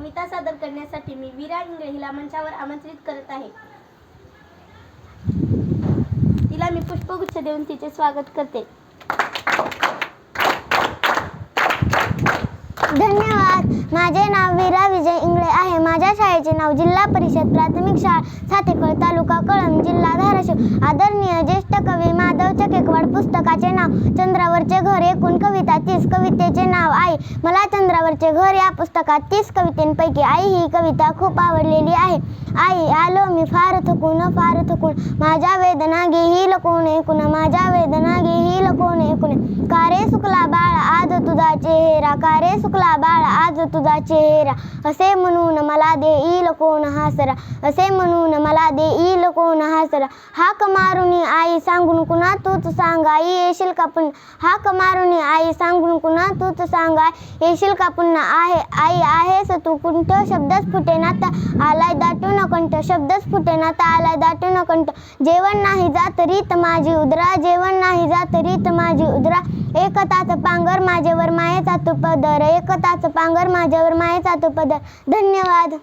कविता सादर करण्यासाठी मी वीरा इंगळे हिला मंचावर आमंत्रित करत आहे. तिला मी पुष्पगुच्छ देऊन तिचे स्वागत करते. धन्यवाद. माझे नाव वीरा विजय इंगळे आहे. माझ्या शाळेचे नाव जिल्हा परिषद प्राथमिक शाळा सातेकळ तालुका कळम जिल्हा धाराशिव. आदरणीय ज्येष्ठ कवी आवड पुस्तकाचे नाव चंद्रावरचे घर एकूण कविता तीस कवितेचे नाव आई मला चंद्रावरचे घर या पुस्तकात तीस कवितेंपैकी आई ही कविता खूप आवडलेली आहे. आई आलो मी फार थकून फार थकून. माझ्या वेदना घेही लकून ऐकून. माझ्या वेदना घेही लकून ऐकून. का रे सुकला बाळ आज तुझा चेहरा? का रे सुकला बाळ आज तुझा चेहरा? असे म्हणून मला देईल कोण हासरा. असे म्हणून मला देईल कोण हासरा हाक मारुनी आई सांगून कुणा तूच सांग आई येशील का पुन्हा हाक मारुनी आई सांगून कुणा तूच सांग आई येशील का पुन्हा आहे आई आहेस तू कुंठ? शब्दच फुटेना ता आलाय दाटून कंठ. शब्दच फुटेना नाता आलाय दाटू न कंठ. जेवण नाही जात रीत माझी उदरा जेवण नाही जात रीत माझी उदरा. एकताच पांगर माझ्यावर मायेचा तुपदर एकताच पांगर माझ्यावर मायेचा तुपदर धन्यवाद.